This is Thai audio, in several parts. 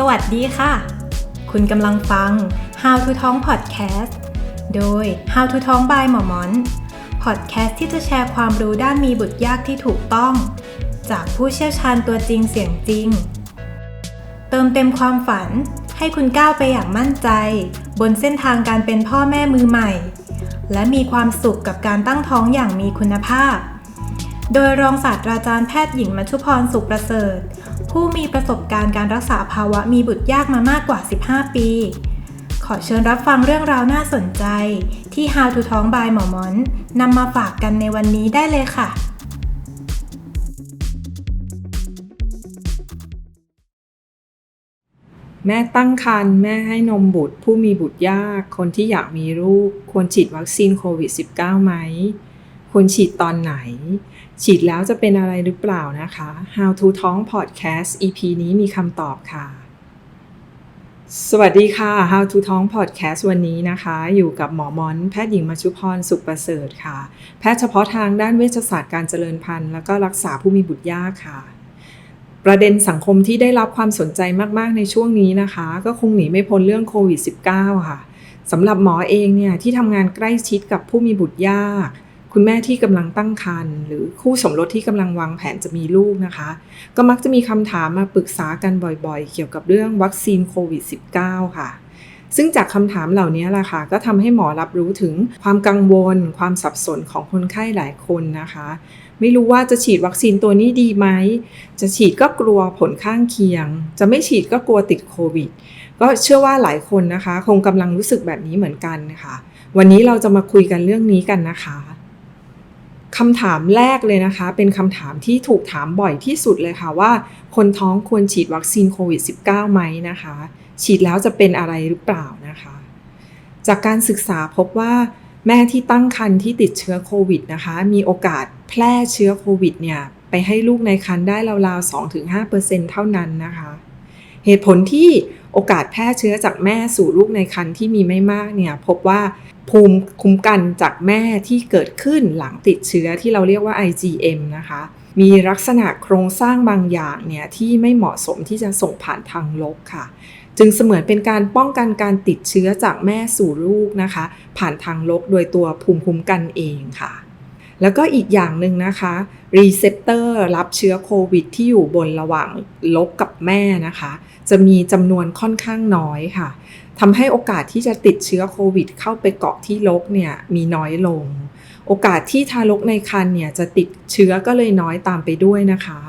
สวัสดีค่ะ คุณกำลังฟัง How to ท้อง Podcast โดย How to ท้อง by หมอมอน Podcast ที่จะแชร์ความรู้ด้านมีบุตรยากที่ถูกต้อง จากผู้เชี่ยวชาญตัวจริงเสียงจริง เติมเต็มความฝันให้คุณก้าวไปอย่างมั่นใจ บนเส้นทางการเป็นพ่อแม่มือใหม่ และมีความสุขกับการตั้งท้องอย่างมีคุณภาพ โดยรองศาสตราจารย์แพทย์หญิงมัชุพรสุขประเสริฐ ผู้มีประสบการณ์การรักษาภาวะมีบุตรยากมามากกว่า 15 ปี ขอเชิญรับฟังเรื่องราวน่าสนใจ ที่ How to ท้อง by หมอมอนนำมาฝากกันในวันนี้ได้เลยค่ะ แม่ตั้งครรภ์แม่ให้นมบุตร ผู้มีบุตรยาก คนที่อยากมีลูก ควรฉีดวัคซีนโควิด -19 ไหม ควรฉีดตอนไหน ฉีดแล้วจะเป็นอะไรหรือเปล่านะคะ How to ท้อง Podcast EP นี้มีคำตอบค่ะ สวัสดีค่ะ How to ท้อง Podcast วันนี้นะคะ อยู่กับหมอมอนแพทย์หญิงมัชุพรสุขประเสริฐค่ะ แพทย์เฉพาะทางด้านเวชศาสตร์การเจริญพันธุ์แล้วก็รักษาผู้มีบุตรยากค่ะประเด็นสังคมที่ได้รับความสนใจมากๆในช่วงนี้นะคะ ก็คงหนีไม่พ้นเรื่องโควิด -19 ค่ะสำหรับหมอเองเนี่ยที่ทำงานใกล้ชิดกับผู้มีบุตรยาก คุณแม่ที่กำลังตั้งครรภ์หรือคู่สมรสที่กำลังวางแผนจะมีลูกนะคะ ก็มักจะมีคำถามมาปรึกษากันบ่อยๆ เกี่ยวกับเรื่องวัคซีนโควิด -19 ค่ะ ซึ่งจากคำถามเหล่านี้แหละค่ะ ก็ทำให้หมอรับรู้ถึงความกังวล ความสับสนของคนไข้หลายคนนะคะ ไม่รู้ว่าจะฉีดวัคซีนตัวนี้ดีไหม จะฉีดก็กลัวผลข้างเคียง จะไม่ฉีดก็กลัวติดโควิด ก็เชื่อว่าหลายคนนะคะ คงกำลังรู้สึกแบบนี้เหมือนกันค่ะ วันนี้เราจะมาคุยกันเรื่องนี้กันนะคะ คำถามแรกเลยนะคะ เป็นคำถามที่ถูกถามบ่อยที่สุดเลยค่ะว่า คนท้องควรฉีดวัคซีนโควิด -19 ไหมนะคะ ฉีดแล้วจะเป็นอะไรหรือเปล่านะคะ จากการศึกษาพบว่าแม่ที่ตั้งครรภ์ที่ติดเชื้อโควิดนะคะ มีโอกาสแพร่เชื้อโควิดเนี่ยไปให้ลูกในครรภ์ได้ราวๆ 2-5%เท่านั้นนะคะ เหตุผลที่โอกาสแพร่เชื้อจากแม่สู่ลูกในครรภ์ที่มีไม่มากเนี่ยพบว่า ภูมิคุ้มกันจากแม่ที่เกิดขึ้นหลังติดเชื้อที่เราเรียกว่า IgM นะคะ มีลักษณะโครงสร้างบางอย่างเนี่ยที่ไม่เหมาะสมที่จะส่งผ่านทางลบค่ะ จึงเสมือนเป็นการป้องกันการติดเชื้อจากแม่สู่ลูกนะคะ ผ่านทางลบโดยตัวภูมิคุ้มกันเองค่ะแล้วก็อีกอย่างหนึ่งนะคะรีเซพเตอร์รับเชื้อโควิดที่อยู่บนระหว่างลบกับแม่นะคะ จะมีจำนวนค่อนข้างน้อยค่ะ ทำให้โอกาสที่จะติดเชื้อโควิด เข้าไปเกาะที่ลกเนี่ยมีน้อยลง โอกาสที่ทารกในครรภ์เนี่ยจะติดเชื้อก็เลยน้อยตามไปด้วยนะคะ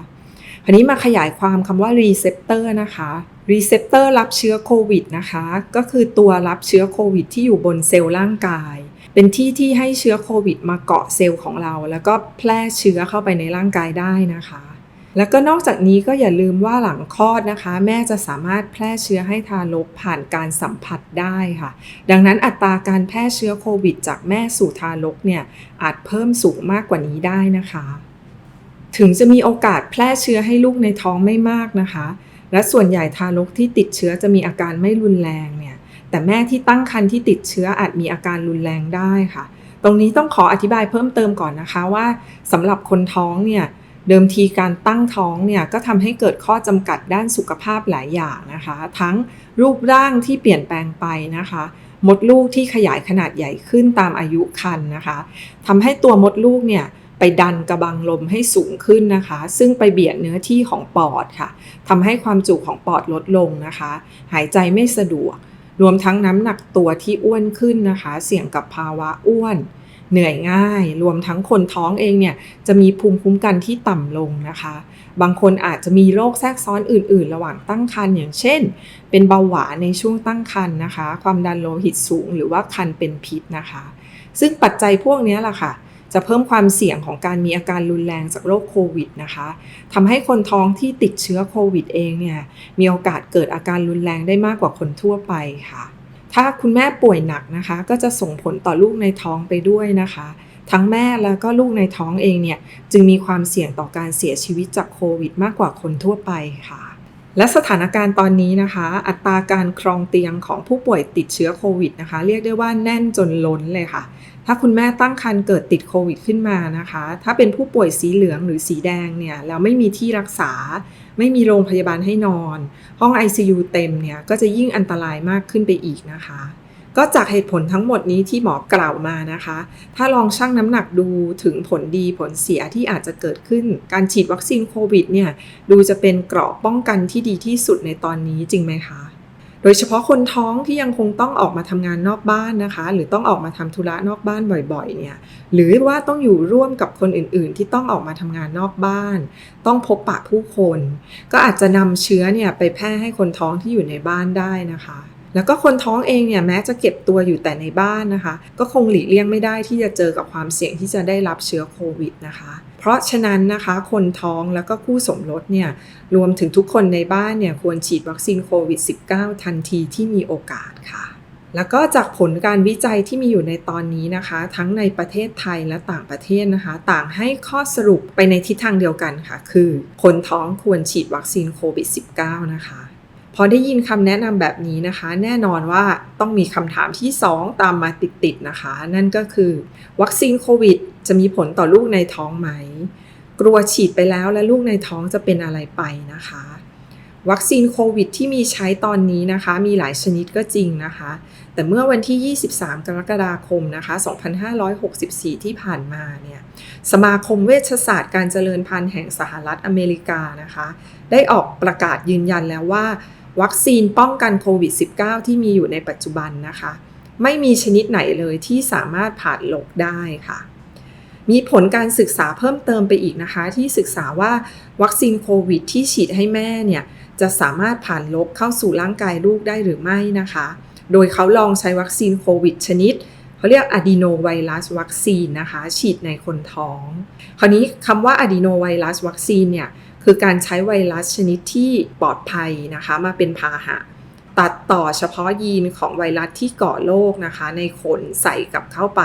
อันนี้มาขยายความคำว่ารีเซพเตอร์นะคะรีเซพเตอร์รับเชื้อโควิดนะคะ ก็คือตัวรับเชื้อโควิด ที่อยู่บนเซลล์ร่างกาย เป็นที่ที่ให้เชื้อโควิด มาเกาะเซลล์ของเรา แล้วก็แพร่เชื้อเข้าไปในร่างกายได้นะคะ แล้วก็นอกจากนี้ก็อย่าลืมว่าหลังคลอดนะคะ แม่จะสามารถแพร่เชื้อให้ทารกผ่านการสัมผัสได้ค่ะ ดังนั้นอัตราการแพร่เชื้อโควิด จากแม่สู่ทารกเนี่ยอาจเพิ่มสูงมากกว่านี้ได้นะคะ ถึงจะมีโอกาสแพร่เชื้อให้ลูกในท้องไม่มากนะคะ และส่วนใหญ่ทารกที่ติดเชื้อจะมีอาการไม่รุนแรงเนี่ยแต่แม่ที่ตั้งครรภ์ที่ติดเชื้ออาจมีอาการรุนแรงได้ค่ะ ตรงนี้ต้องขออธิบายเพิ่มเติมก่อนนะคะว่าสำหรับคนท้องเนี่ย เดิมทีการตั้งท้องเนี่ยก็ทำให้เกิดข้อจำกัดด้านสุขภาพหลายอย่างนะคะ ทั้งรูปร่างที่เปลี่ยนแปลงไปนะคะ มดลูกที่ขยายขนาดใหญ่ขึ้นตามอายุครรภ์นะคะทำให้ตัวมดลูกเนี่ยไปดันกระบังลมให้สูงขึ้นนะคะ ซึ่งไปเบียดเนื้อที่ของปอดค่ะทำให้ความจุของปอดลดลงนะคะ หายใจไม่สะดวก รวมทั้งน้ำหนักตัวที่อ้วนขึ้นนะคะ เสี่ยงกับภาวะอ้วน เหนื่อยง่าย รวมทั้งคนท้องเองเนี่ยจะมีภูมิคุ้มกันที่ต่ำลงนะคะ บางคนอาจจะมีโรคแทรกซ้อนอื่น ๆ ระหว่างตั้งครรภ์อย่างเช่น เป็นเบาหวานในช่วงตั้งครรภ์นะคะ ความดันโลหิตสูง หรือว่าครรภ์เป็นพิษนะคะ ซึ่งปัจจัยพวกนี้แหละค่ะจะเพิ่มความเสี่ยงของการมีอาการรุนแรงจากโรคโควิดนะคะทำให้คนท้องที่ติดเชื้อโควิดเองเนี่ยมีโอกาสเกิดอาการรุนแรงได้มากกว่าคนทั่วไปค่ะ ถ้าคุณแม่ป่วยหนักนะคะ ก็จะส่งผลต่อลูกในท้องไปด้วยนะคะ ทั้งแม่แล้วก็ลูกในท้องเองเนี่ยจึงมีความเสี่ยงต่อการเสียชีวิตจากโควิด มากกว่าคนทั่วไปค่ะ และสถานการณ์ตอนนี้นะคะ อัตราการครองเตียงของผู้ป่วยติดเชื้อโควิดนะคะ เรียกได้ว่าแน่นจนล้นเลยค่ะ ถ้าคุณแม่ตั้งครรภ์เกิดติดโควิดขึ้นมานะคะ ถ้าเป็นผู้ป่วยสีเหลืองหรือสีแดงเนี่ยแล้วไม่มีที่รักษา ไม่มีโรงพยาบาลให้นอน ห้อง ICU เต็มเนี่ยก็จะยิ่งอันตรายมากขึ้นไปอีกนะคะ ก็จากเหตุผลทั้งหมดนี้ที่หมอกล่าวมานะคะ ถ้าลองชั่งน้ำหนักดูถึงผลดีผลเสียที่อาจจะเกิดขึ้น การฉีดวัคซีนโควิดเนี่ยดูจะเป็นเกราะป้องกันที่ดีที่สุดในตอนนี้จริงไหมคะ โดยเฉพาะคนท้องที่ยังคงต้องออกมาทำงานนอกบ้านนะคะ หรือต้องออกมาทำธุระนอกบ้านบ่อยๆเนี่ยหรือว่าต้องอยู่ร่วมกับคนอื่นๆ ที่ต้องออกมาทำงานนอกบ้าน ต้องพบปะผู้คน ก็อาจจะนำเชื้อเนี่ยไปแพร่ให้คนท้องที่อยู่ในบ้านได้นะคะ แล้วก็คนท้องเองเนี่ยแม้จะเก็บตัวอยู่แต่ในบ้านนะคะ ก็คงหลีกเลี่ยงไม่ได้ที่จะเจอกับความเสี่ยงที่จะได้รับเชื้อโควิดนะคะ เพราะฉะนั้นนะคะคนท้องแล้วก็คู่สมรสเนี่ยรวมถึงทุกคนในบ้านเนี่ยควรฉีดวัคซีนโควิด -19 ทันทีที่มีโอกาสค่ะแล้วก็จากผลการวิจัยที่มีอยู่ในตอนนี้นะคะ ทั้งในประเทศไทยและต่างประเทศนะคะ ต่างให้ข้อสรุปไปในทิศทางเดียวกันค่ะ คือ คนท้องควรฉีดวัคซีนโควิด -19 นะคะ พอได้ยินคำแนะนำแบบนี้นะคะ แน่นอนว่าต้องมีคำถามที่ 2 ตามมาติดๆนะคะ นั่นก็คือ วัคซีนโควิด จะมีผลต่อลูกในท้องไหม กลัวฉีดไปแล้วและลูกในท้องจะเป็นอะไรไปนะคะ วัคซีนโควิดที่มีใช้ตอนนี้นะคะ มีหลายชนิดก็จริงนะคะ แต่เมื่อวันที่ 23 กรกฎาคมนะคะ 2564 ที่ผ่านมาเนี่ยสมาคมเวชศาสตร์การเจริญพันธุ์แห่งสหรัฐอเมริกานะคะ ได้ออกประกาศยืนยันแล้วว่า วัคซีนป้องกันโควิด -19 ที่มีอยู่ในปัจจุบันนะคะ ไม่มีชนิดไหนเลยที่สามารถผ่านโลกได้ค่ะ มีผลการศึกษาเพิ่มเติมไปอีกนะคะ ที่ศึกษาว่าวัคซีนโควิด ที่ฉีดให้แม่เนี่ยจะสามารถผ่านลบเข้าสู่ร่างกายลูกได้หรือไม่นะคะ โดยเขาลองใช้วัคซีนโควิดชนิดเขาเรียกอะดีโนไวรัสวัคซีนนะคะ ฉีดในคนท้อง คราวนี้คำว่าอะดีโนไวรัสวัคซีนเนี่ย คือการใช้ไวรัสชนิดที่ปลอดภัยนะคะมาเป็นพาหะ ตัดต่อเฉพาะยีนของไวรัสที่ก่อโรคนะคะ ในคนใส่กับเข้าไป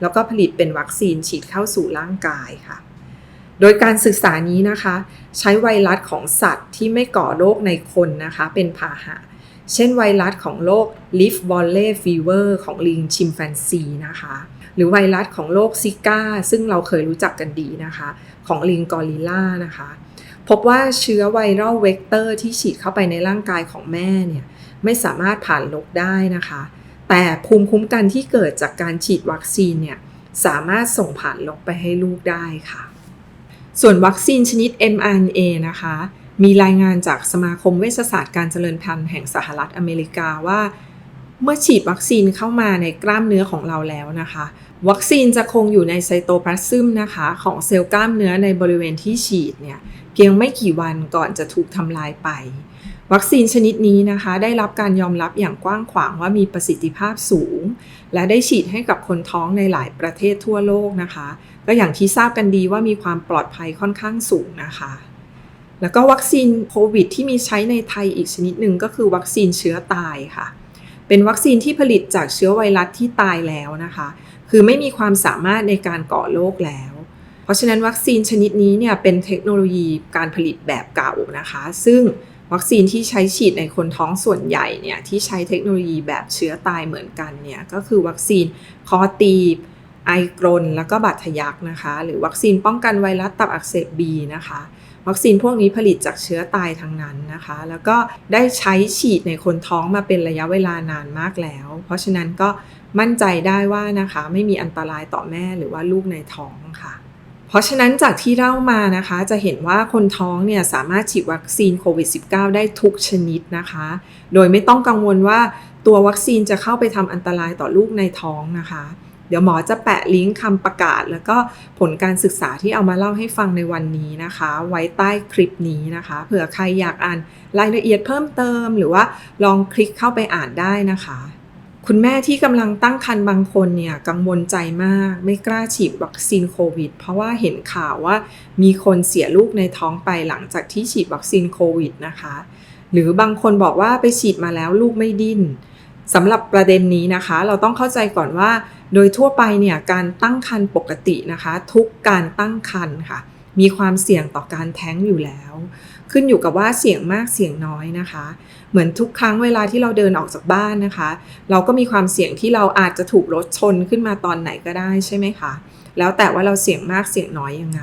แล้วก็ผลิตเป็นวัคซีนฉีดเข้าสู่ร่างกายค่ะ โดยการศึกษานี้นะคะ ใช้ไวรัสของสัตว์ที่ไม่ก่อโรคในคนนะคะ เป็นพาหะ เช่นไวรัสของโรค Rift Valley Fever ของลิงชิมแฟนซีนะคะหรือไวรัสของโรคซิก้า ซึ่งเราเคยรู้จักกันดีนะคะ ของลิงกอริลลานะคะ พบว่าเชื้อไวรัลเวกเตอร์ที่ฉีดเข้าไปในร่างกายของแม่เนี่ยไม่สามารถผ่านลกได้นะคะ แต่ภูมิคุ้มกันที่เกิดจากการฉีดวัคซีนเนี่ยสามารถส่งผ่านลกไปให้ลูกได้ค่ะ ส่วนวัคซีนชนิด mRNA นะคะ มีรายงานจากสมาคมเวชศาสตร์การเจริญพันธุ์แห่งสหรัฐอเมริกาว่า เมื่อฉีดวัคซีนเข้ามาในกล้ามเนื้อของเราแล้วนะคะ วัคซีนจะคงอยู่ในไซโตพลาซึมนะคะ ของเซลล์กล้ามเนื้อในบริเวณที่ฉีดเนี่ย พียงไม่กี่วันก่อนจะถูกทำลายไป วัคซีนชนิดนี้นะคะ ได้รับการยอมรับอย่างกว้างขวางว่ามีประสิทธิภาพสูง และได้ฉีดให้กับคนท้องในหลายประเทศทั่วโลกนะคะ ก็อย่างที่ทราบกันดีว่ามีความปลอดภัยค่อนข้างสูงนะคะแล้วก็วัคซีนโควิดที่มีใช้ในไทยอีกชนิดหนึ่งก็คือวัคซีนเชื้อตายค่ะ เป็นวัคซีนที่ผลิตจากเชื้อไวรัสที่ตายแล้วนะคะ คือไม่มีความสามารถในการก่อโรคแล้ว เพราะฉะนั้นวัคซีนชนิดนี้เนี่ยเป็นเทคโนโลยีการผลิตแบบเก่านะคะ ซึ่งวัคซีนที่ใช้ฉีดในคนท้องส่วนใหญ่เนี่ยที่ใช้เทคโนโลยีแบบเชื้อตายเหมือนกันเนี่ยก็คือวัคซีนคอตีบไอกรนแล้วก็บาดทะยักนะคะ หรือวัคซีนป้องกันไวรัสตับอักเสบบีนะคะ วัคซีนพวกนี้ผลิตจากเชื้อตายทั้งนั้นนะคะ แล้วก็ได้ใช้ฉีดในคนท้องมาเป็นระยะเวลานานมากแล้ว เพราะฉะนั้นก็มั่นใจได้ว่านะคะ ไม่มีอันตรายต่อแม่หรือว่าลูกในท้องค่ะ เพราะฉะนั้นจากที่เล่ามานะคะ จะเห็นว่าคนท้องเนี่ยสามารถฉีดวัคซีนโควิด -19 ได้ทุกชนิดนะคะ โดยไม่ต้องกังวลว่าตัววัคซีนจะเข้าไปทำอันตรายต่อลูกในท้องนะคะ เดี๋ยวหมอจะแปะลิงก์คำประกาศ แล้วก็ผลการศึกษาที่เอามาเล่าให้ฟังในวันนี้นะคะ ไว้ใต้คลิปนี้นะคะ เผื่อใครอยากอ่านรายละเอียดเพิ่มเติม หรือว่าลองคลิกเข้าไปอ่านได้นะคะ คุณแม่ที่กำลังตั้งครรภ์บางคนเนี่ยกังวลใจมากไม่กล้าฉีดวัคซีนโควิด เพราะว่าเห็นข่าวว่ามีคนเสียลูกในท้องไปหลังจากที่ฉีดวัคซีนโควิดนะคะ หรือบางคนบอกว่าไปฉีดมาแล้วลูกไม่ดิ้นสำหรับประเด็นนี้นะคะ เราต้องเข้าใจก่อนว่า โดยทั่วไปเนี่ยการตั้งครรภ์ปกตินะคะ ทุกการตั้งครรภ์ค่ะมีความเสี่ยงต่อการแท้งอยู่แล้ว ขึ้นอยู่กับว่าเสี่ยงมากเสี่ยงน้อยนะคะ เหมือนทุกครั้งเวลาที่เราเดินออกจากบ้านนะคะ เราก็มีความเสี่ยงที่เราอาจจะถูกรถชนขึ้นมาตอนไหนก็ได้ใช่ไหมคะ แล้วแต่ว่าเราเสี่ยงมากเสี่ยงน้อยยังไง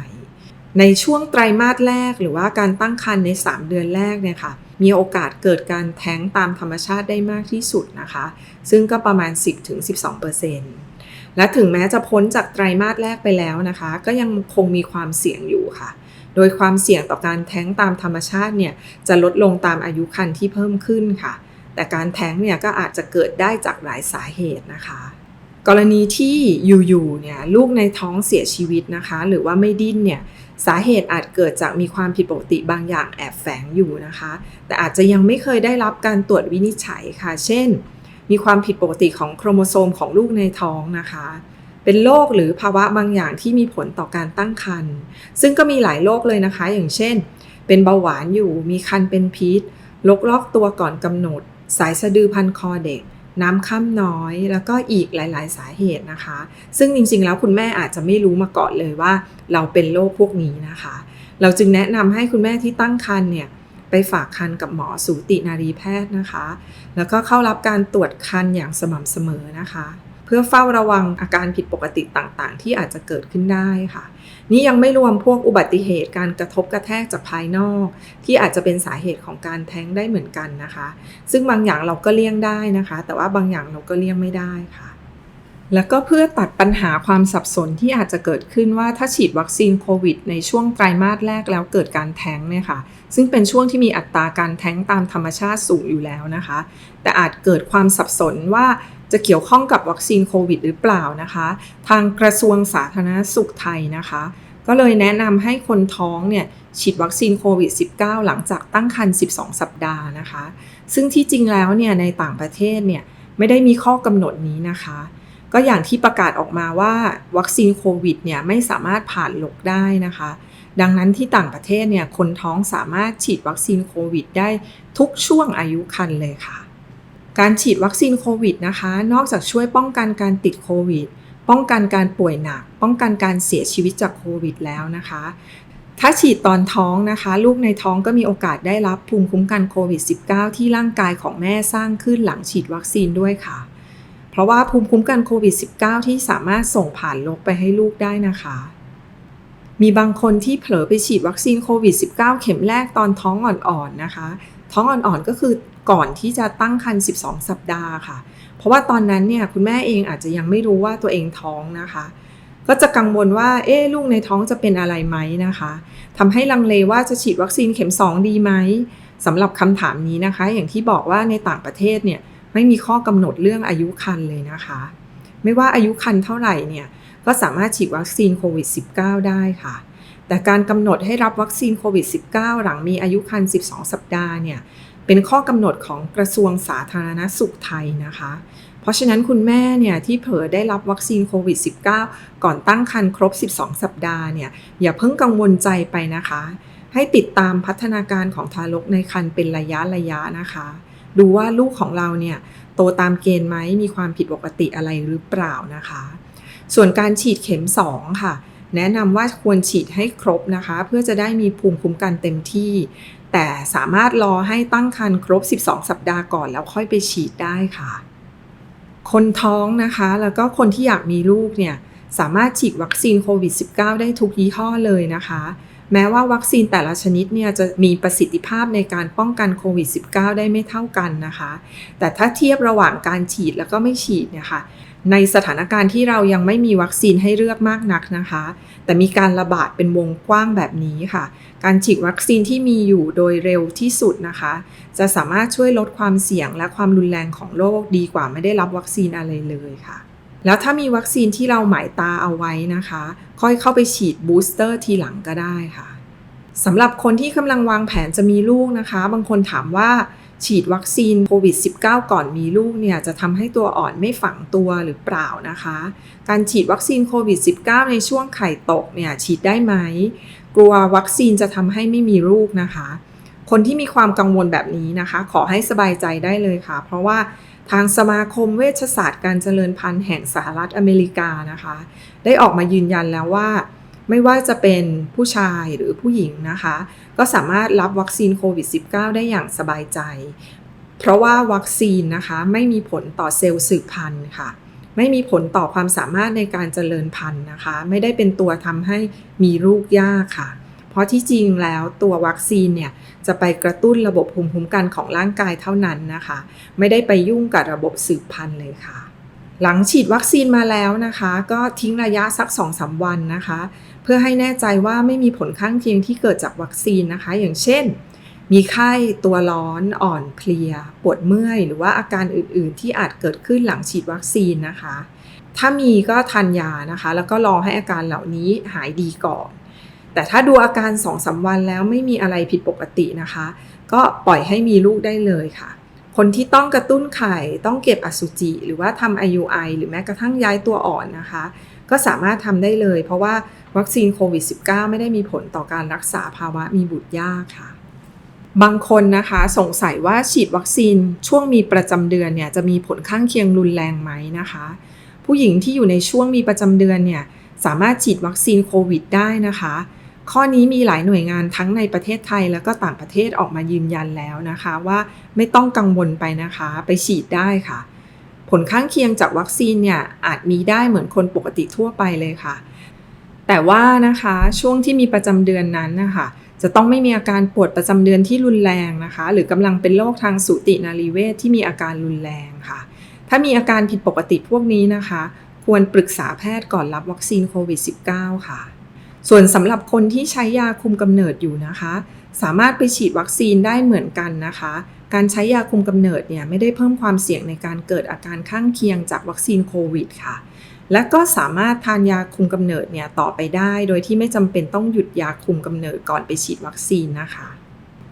ในช่วงไตรมาสแรกหรือว่าการตั้งครรภ์ใน 3 เดือนแรกเนี่ยค่ะมีโอกาสเกิดการแท้งตามธรรมชาติได้มากที่สุดนะคะ ซึ่งก็ประมาณ 10-12%และถึงแม้จะพ้นจากไตรมาสแรกไปแล้วนะคะ ก็ยังคงมีความเสี่ยงอยู่ค่ะ โดยความเสี่ยงต่อการแท้งตามธรรมชาติเนี่ยจะลดลงตามอายุครรภ์ที่เพิ่มขึ้นค่ะ แต่การแท้งเนี่ยก็อาจจะเกิดได้จากหลายสาเหตุนะคะ กรณีที่อยู่ๆเนี่ยลูกในท้องเสียชีวิตนะคะ หรือว่าไม่ดิ้นเนี่ยสาเหตุอาจเกิดจากมีความผิดปกติบางอย่างแอบแฝงอยู่นะคะ แต่อาจจะยังไม่เคยได้รับการตรวจวินิจฉัยค่ะ เช่น มีความผิดปกติของโครโมโซมของลูกในท้องนะคะ เป็นโรคหรือภาวะบางอย่างที่มีผลต่อการตั้งครรภ์ซึ่งก็มีหลายโรคเลยนะคะ อย่างเช่น เป็นเบาหวานอยู่มีคันเป็นพิษลกลอกตัวก่อนกำหนด สายสะดือพันคอเด็ก น้ำค่ำน้อย แล้วก็อีกหลาย ๆ สาเหตุนะคะ ซึ่งจริง ๆ แล้วคุณแม่อาจจะไม่รู้มาก่อนเลยว่า เราเป็นโรคพวกนี้นะคะ เราจึงแนะนำให้คุณแม่ที่ตั้งครรภ์เนี่ยไปฝากครรภ์กับหมอสูตินารีแพทย์นะคะ แล้วก็เข้ารับการตรวจครรภ์อย่างสม่ำเสมอนะคะ เพื่อเฝ้าระวังอาการผิดปกติต่างๆ ที่อาจจะเกิดขึ้นได้ค่ะ นี่ยังไม่รวมพวกอุบัติเหตุการกระทบกระแทกจากภายนอก ที่อาจจะเป็นสาเหตุของการแท้งได้เหมือนกันนะคะ ซึ่งบางอย่างเราก็เลี่ยงได้นะคะ แต่ว่าบางอย่างเราก็เลี่ยงไม่ได้ค่ะแล้วก็เพื่อตัดปัญหาความสับสนที่อาจจะเกิดขึ้นว่าถ้าฉีดวัคซีนโควิดในช่วงไตรมาสแรกแล้วเกิดการแท้งเนี่ยค่ะ ซึ่งเป็นช่วงที่มีอัตราการแท้งตามธรรมชาติสูงอยู่แล้วนะคะ แต่อาจเกิดความสับสนว่าจะเกี่ยวข้องกับวัคซีนโควิดหรือเปล่านะคะ ทางกระทรวงสาธารณสุขไทยนะคะ ก็เลยแนะนำให้คนท้องเนี่ยฉีดวัคซีนโควิด -19 หลังจากตั้งครรภ์12 สัปดาห์นะคะ ซึ่งที่จริงแล้วเนี่ยในต่างประเทศเนี่ยไม่ได้มีข้อกำหนดนี้นะคะ ก็อย่างที่ประกาศออกมาว่าวัคซีนโควิดเนี่ยไม่สามารถผ่านหลกได้นะคะ ดังนั้นที่ต่างประเทศเนี่ยคนท้องสามารถฉีดวัคซีนโควิด ได้ทุกช่วงอายุครรภ์เลยค่ะ การฉีดวัคซีนโควิดนะคะ นอกจากช่วยป้องกันการติดโควิด ป้องกันการป่วยหนัก ป้องกันการเสียชีวิตจากโควิดแล้วนะคะ ถ้าฉีดตอนท้องนะคะ ลูกในท้องก็มีโอกาสได้รับภูมิคุ้มกันโควิด -19 ที่ร่างกายของแม่สร้างขึ้นหลังฉีดวัคซีนด้วยค่ะ เพราะว่าภูมิคุ้มกันโควิด -19 ที่สามารถส่งผ่านโลกไปให้ลูกได้นะคะ มีบางคนที่เผลอไปฉีดวัคซีนโควิด -19 เข็มแรกตอนท้องอ่อนๆนะคะ ท้องอ่อนๆก็คือก่อนที่จะตั้งครรภ์12 สัปดาห์ค่ะ เพราะว่าตอนนั้นเนี่ยคุณแม่เองอาจจะยังไม่รู้ว่าตัวเองท้องนะคะ ก็จะกังวลว่าเอ๊ะลูกในท้องจะเป็นอะไรไหมนะคะทำให้ลังเลว่าจะฉีดวัคซีนเข็ม 2 ดีไหมสำหรับคำถามนี้นะคะ อย่างที่บอกว่าในต่างประเทศเนี่ยไม่มีข้อกำหนดเรื่องอายุครรภ์เลยนะคะ ไม่ว่าอายุครรภ์เท่าไหร่เนี่ย ก็สามารถฉีดวัคซีนโควิด -19 ได้ค่ะ แต่การกำหนดให้รับวัคซีนโควิด -19 หลังมีอายุครรภ์12 สัปดาห์เนี่ยเป็นข้อกำหนดของกระทรวงสาธารณสุขไทยนะคะ เพราะฉะนั้นคุณแม่เนี่ยที่เผลอได้รับวัคซีนโควิด -19 ก่อนตั้งครรภ์ครบ 12 สัปดาห์เนี่ยอย่าเพิ่งกังวลใจไปนะคะ ให้ติดตามพัฒนาการของทารกในครรภ์เป็นระยะระยะนะคะ ดูว่าลูกของเราเนี่ยโตตามเกณฑ์ไหมมีความผิดปกติอะไรหรือเปล่านะคะ ส่วนการฉีดเข็ม 2 ค่ะ แนะนำว่าควรฉีดให้ครบนะคะ เพื่อจะได้มีภูมิคุ้มกันเต็มที่ แต่สามารถรอให้ตั้งครรภ์ครบ 12 สัปดาห์ก่อนแล้วค่อยไปฉีดได้ค่ะ คนท้องนะคะ แล้วก็คนที่อยากมีลูกเนี่ยสามารถฉีดวัคซีนโควิด -19 ได้ทุกยี่ห้อเลยนะคะ แม้ว่าวัคซีนแต่ละชนิดเนี่ยจะมีประสิทธิภาพในการป้องกันโควิด -19 ได้ไม่เท่ากันนะคะ แต่ถ้าเทียบระหว่างการฉีดแล้วก็ไม่ฉีดเนี่ยค่ะในสถานการณ์ที่เรายังไม่มีวัคซีนให้เลือกมากนักนะคะ แต่มีการระบาดเป็นวงกว้างแบบนี้ค่ะ การฉีดวัคซีนที่มีอยู่โดยเร็วที่สุดนะคะ จะสามารถช่วยลดความเสี่ยงและความรุนแรงของโรคดีกว่าไม่ได้รับวัคซีนอะไรเลยค่ะ แล้วถ้ามีวัคซีนที่เราหมายตาเอาไว้นะคะ ค่อยเข้าไปฉีดบูสเตอร์ทีหลังก็ได้ค่ะสำหรับคนที่กำลังวางแผนจะมีลูกนะคะ บางคนถามว่าฉีดวัคซีนโควิด -19 ก่อนมีลูกเนี่ยจะทำให้ตัวอ่อนไม่ฝังตัวหรือเปล่านะคะ การฉีดวัคซีนโควิด -19 ในช่วงไข่ตกเนี่ยฉีดได้ไหม กลัววัคซีนจะทำให้ไม่มีลูกนะคะ คนที่มีความกังวลแบบนี้นะคะ ขอให้สบายใจได้เลยค่ะ เพราะว่า ทางสมาคมเวชศาสตร์การเจริญพันธุ์แห่งสหรัฐอเมริกานะคะ ได้ออกมายืนยันแล้วว่า ไม่ว่าจะเป็นผู้ชายหรือผู้หญิงนะคะ ก็สามารถรับวัคซีนโควิด -19 ได้อย่างสบายใจ เพราะว่าวัคซีนนะคะไม่มีผลต่อเซลล์สืบพันธุ์ค่ะ ไม่มีผลต่อความสามารถในการเจริญพันธุ์นะคะ ไม่ได้เป็นตัวทำให้มีลูกยากค่ะ เพราะที่จริงแล้วตัววัคซีนเนี่ยจะไปกระตุ้นระบบภูมิคุ้มกันของร่างกายเท่านั้นนะคะ ไม่ได้ไปยุ่งกับระบบสืบพันธุ์เลยค่ะ หลังฉีดวัคซีนมาแล้วนะคะ ก็ทิ้งระยะสัก2-3วันนะคะ เพื่อให้แน่ใจว่าไม่มีผลข้างเคียงที่เกิดจากวัคซีนนะคะ อย่างเช่น มีไข้ตัวร้อนอ่อนเพลีย ปวดเมื่อย หรือว่าอาการอื่นๆ ที่อาจเกิดขึ้นหลังฉีดวัคซีนนะคะ ถ้ามีก็ทานยานะคะ แล้วก็รอให้อาการเหล่านี้หายดีก่อน แต่ถ้าดูอาการ2อสวันแล้วไม่มีอะไรผิดปกตินะคะ ก็ปล่อยให้มีลูกได้เลยค่ะ คนที่ต้องกระตุ้นไข่ต้องเก็บอสุจิ หรือว่าทำ IUI หรือแม้กระทั่งย้ายตัวอ่อนนะคะ ก็สามารถทำได้เลย เพราะว่าวัคซีนโควิด -19 ไม่ได้มีผลต่อการรักษาภาวะมีบุตรยากค่ะบางคนนะคะสงสัยว่าฉีดวัคซีนช่วงมีประจำเดือนเนี่ยจะมีผลข้างเคียงรุนแรงไหมนะคะ ผู้หญิงที่อยู่ในช่วงมีประจำเดือนเนี่ยสามารถฉีดวัคซีนโควิดได้นะคะ ข้อนี้มีหลายหน่วยงานทั้งในประเทศไทยแล้วก็ต่างประเทศออกมายืนยันแล้วนะคะ ว่าไม่ต้องกังวลไปนะคะ ไปฉีดได้ค่ะ ผลข้างเคียงจากวัคซีนเนี่ยอาจมีได้เหมือนคนปกติทั่วไปเลยค่ะ แต่ว่านะคะช่วงที่มีประจำเดือนนั้นนะคะจะต้องไม่มีอาการปวดประจำเดือนที่รุนแรงนะคะ หรือกำลังเป็นโรคทางสูตินารีเวชที่มีอาการรุนแรงค่ะ ถ้ามีอาการผิดปกติพวกนี้นะคะ ควรปรึกษาแพทย์ก่อนรับวัคซีนโควิด -19 ค่ะ ส่วนสำหรับคนที่ใช้ยาคุมกำเนิดอยู่นะคะ สามารถไปฉีดวัคซีนได้เหมือนกันนะคะ การใช้ยาคุมกำเนิดเนี่ยไม่ได้เพิ่มความเสี่ยงในการเกิดอาการข้างเคียงจากวัคซีนโควิดค่ะ และก็สามารถทานยาคุมกำเนิดเนี่ยต่อไปได้ โดยที่ไม่จำเป็นต้องหยุดยาคุมกำเนิดก่อนไปฉีดวัคซีนนะคะ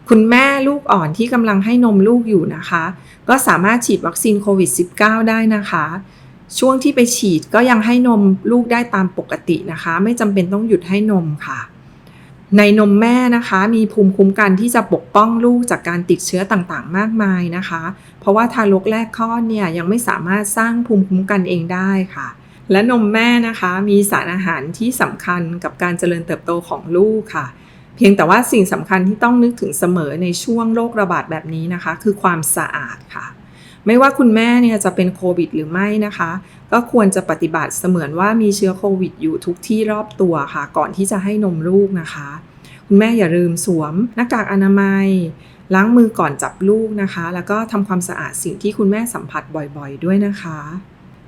คุณแม่ลูกอ่อนที่กำลังให้นมลูกอยู่นะคะ ก็สามารถฉีดวัคซีนโควิด -19 ได้นะคะ ช่วงที่ไปฉีดก็ยังให้นมลูกได้ตามปกตินะคะ ไม่จำเป็นต้องหยุดให้นมค่ะ ในนมแม่นะคะ มีภูมิคุ้มกันที่จะปกป้องลูกจากการติดเชื้อต่างๆ มากมายนะคะ เพราะว่าทารกแรกคลอดเนี่ยยังไม่สามารถสร้างภูมิคุ้มกันเองได้ค่ะ และนมแม่นะคะมีสารอาหารที่สำคัญกับการเจริญเติบโตของลูกค่ะ เพียงแต่ว่าสิ่งสำคัญที่ต้องนึกถึงเสมอในช่วงโรคระบาดแบบนี้นะคะ คือความสะอาดค่ะ ไม่ว่าคุณแม่เนี่ยจะเป็นโควิดหรือไม่นะคะ ก็ควรจะปฏิบัติเสมือนว่ามีเชื้อโควิดอยู่ทุกที่รอบตัวค่ะ ก่อนที่จะให้นมลูกนะคะ คุณแม่อย่าลืมสวมหน้ากากอนามัย ล้างมือก่อนจับลูกนะคะ แล้วก็ทำความสะอาดสิ่งที่คุณแม่สัมผัสบ่อยๆ ด้วยนะคะ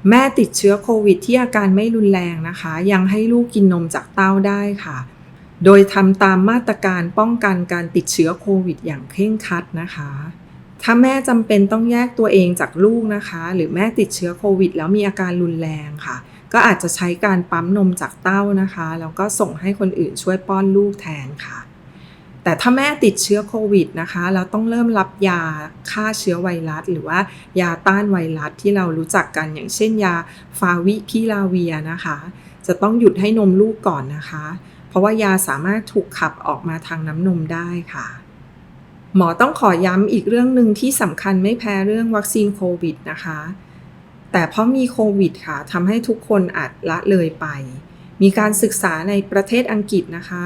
แม่ติดเชื้อโควิดที่อาการไม่รุนแรงนะคะ ยังให้ลูกกินนมจากเต้าได้ค่ะโดยทำตามมาตรการป้องกันการติดเชื้อโควิดอย่างเคร่งครัดนะคะ ถ้าแม่จำเป็นต้องแยกตัวเองจากลูกนะคะ หรือแม่ติดเชื้อโควิด แล้วมีอาการรุนแรงค่ะ ก็อาจจะใช้การปั๊มนมจากเต้านะคะ แล้วก็ส่งให้คนอื่นช่วยป้อนลูกแทนค่ะ แต่ถ้าแม่ติดเชื้อโควิดนะคะเราต้องเริ่มรับยาฆ่าเชื้อไวรัส หรือว่ายาต้านไวรัสที่เรารู้จักกันอย่างเช่นยาฟาวิพิลาเวียนะคะ จะต้องหยุดให้นมลูกก่อนนะคะ เพราะว่ายาสามารถถูกขับออกมาทางน้ำนมได้ค่ะ หมอต้องขอย้ำอีกเรื่องหนึ่งที่สำคัญไม่แพ้เรื่องวัคซีนโควิดนะคะ แต่เพราะมีโควิดค่ะทำให้ทุกคนอาจละเลยไป มีการศึกษาในประเทศอังกฤษนะคะ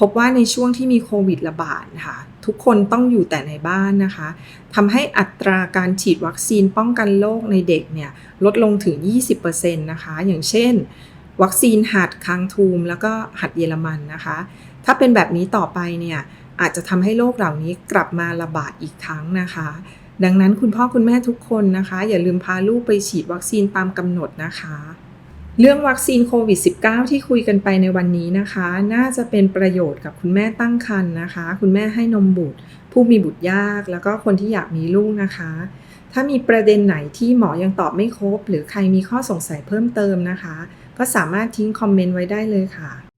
พบว่าในช่วงที่มีโควิดระบาดค่ะ ทุกคนต้องอยู่แต่ในบ้านนะคะทำให้อัตราการฉีดวัคซีนป้องกันโรคในเด็กเนี่ยลดลงถึง 20%นะคะ อย่างเช่น วัคซีนหัดคังทูม แล้วก็หัดเยอรมันนะคะ ถ้าเป็นแบบนี้ต่อไปเนี่ย อาจจะทำให้โรคเหล่านี้กลับมาระบาดอีกครั้งนะคะ ดังนั้นคุณพ่อคุณแม่ทุกคนนะคะ อย่าลืมพาลูกไปฉีดวัคซีนตามกำหนดนะคะ เรื่องวัคซีนโควิด -19 ที่คุยกันไปในวันนี้นะคะ น่าจะเป็นประโยชน์กับคุณแม่ตั้งครรภ์นะคะ คุณแม่ให้นมบุตร ผู้มีบุตรยากแล้วก็คนที่อยากมีลูกนะคะถ้ามีประเด็นไหนที่หมอยังตอบไม่ครบ หรือใครมีข้อสงสัยเพิ่มเติมนะคะ ก็สามารถทิ้งคอมเมนต์ไว้ได้เลยค่ะ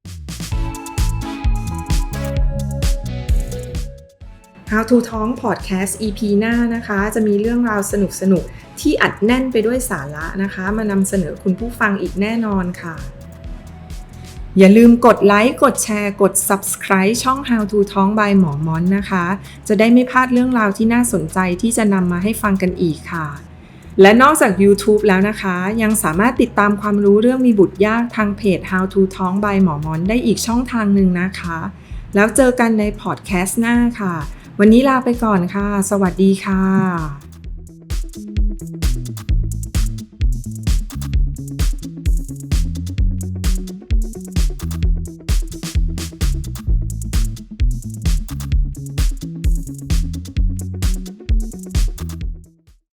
How to ท้อง Podcast EP หน้านะคะ จะมีเรื่องราวสนุกๆที่อัดแน่นไปด้วยสาระนะคะ มานำเสนอคุณผู้ฟังอีกแน่นอนค่ะ อย่าลืมกดไลค์กดแชร์ กด Subscribe ช่อง How to ท้อง by หมอมอนนะคะ จะได้ไม่พลาดเรื่องราวที่น่าสนใจที่จะนำมาให้ฟังกันอีกค่ะและนอกจาก YouTube แล้วนะคะ ยังสามารถติดตามความรู้เรื่องมีบุตรยากทางเพจ How to ท้อง by หมอมอนได้อีกช่องทางหนึ่งนะคะ แล้วเจอกันในพอดแคสต์หน้าค่ะ วันนี้ลาไปก่อนค่ะ สวัสดีค่ะ